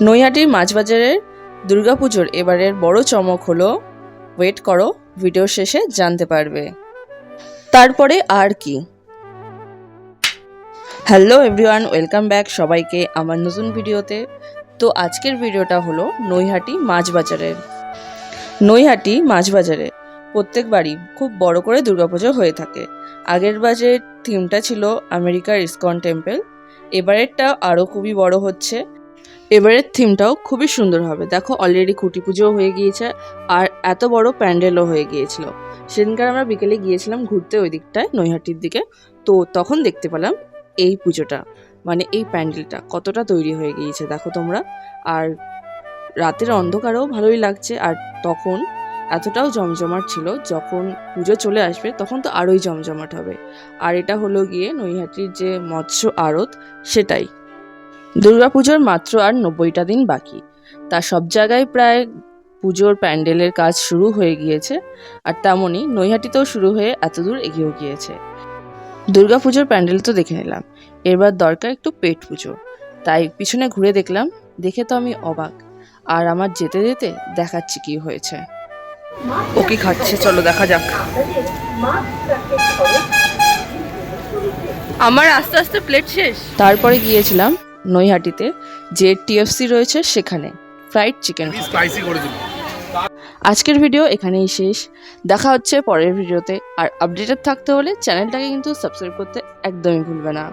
নৈহাটির মাছবাজারের দুর্গাপুজোর এবারের বড় চমক হলো ওয়েট করো ভিডিও শেষে জানতে পারবে। তারপরে আর কি? হ্যালো এভরিওয়ান ওয়েলকাম ব্যাক সবাইকে আমার নতুন ভিডিওতে। তো আজকের ভিডিওটা হলো নৈহাটি মাছ বাজারের নৈহাটি মাছ বাজারে প্রত্যেকবারই খুব বড় করে দুর্গাপুজো হয়ে থাকে। আগের বাজের থিমটা ছিল আমেরিকার ইসকন টেম্পল। এবারেরটা আরও খুবই বড় হচ্ছে। এবারের থিমটাও খুবই সুন্দর হবে। দেখো অলরেডি খুঁটি পুজোও হয়ে গিয়েছে আর এত বড় প্যান্ডেলও হয়ে গিয়েছিল। সেদিনকার আমরা বিকেলে গিয়েছিলাম ঘুরতে ওই দিকটায়, নৈহাটির দিকে। তো তখন দেখতে পেলাম এই পুজোটা মানে এই প্যান্ডেলটা কতটা তৈরি হয়ে গিয়েছে, দেখো তোমরা। আর রাতের অন্ধকারও ভালোই লাগছে আর তখন এতটাও জমজমাট ছিল, যখন পুজো চলে আসবে তখন তো আরোই জমজমাট হবে। আর এটা হলো গিয়ে নৈহাটির যে মৎস্য আড়ত, সেটাই। দুর্গাপুজোর মাত্র আর নব্বইটা দিন বাকি। তা সব জায়গায় প্রায় পুজোর প্যান্ডেলের কাজ শুরু হয়ে গিয়েছে আর তেমনই নৈহাটিতেও শুরু হয়ে এতদূর এগিয়েও গিয়েছে। দুর্গাপুজোর প্যান্ডেল তো দেখে নিলাম এবার দরকার একটু পেট পুজো। তাই পিছনে ঘুরে দেখলাম দেখে তো আমি অবাক। আর আমার যেতে যেতে দেখাচ্ছি কি হয়েছে। ও কি খাচ্ছে? চলো দেখা যাক। আমার আস্তে আস্তে প্লেট শেষ। তারপরে গিয়েছিলাম নৈহাটিতে যে টিএফসি রয়েছে সেখানে। ফ্রাইড চিকেন আজকের ভিডিও এখানেই শেষ। দেখা হচ্ছে পরের ভিডিওতে। আর আপডেটেড থাকতে হলে চ্যানেলটাকে কিন্তু সাবস্ক্রাইব করতে একদমই ভুলবে না।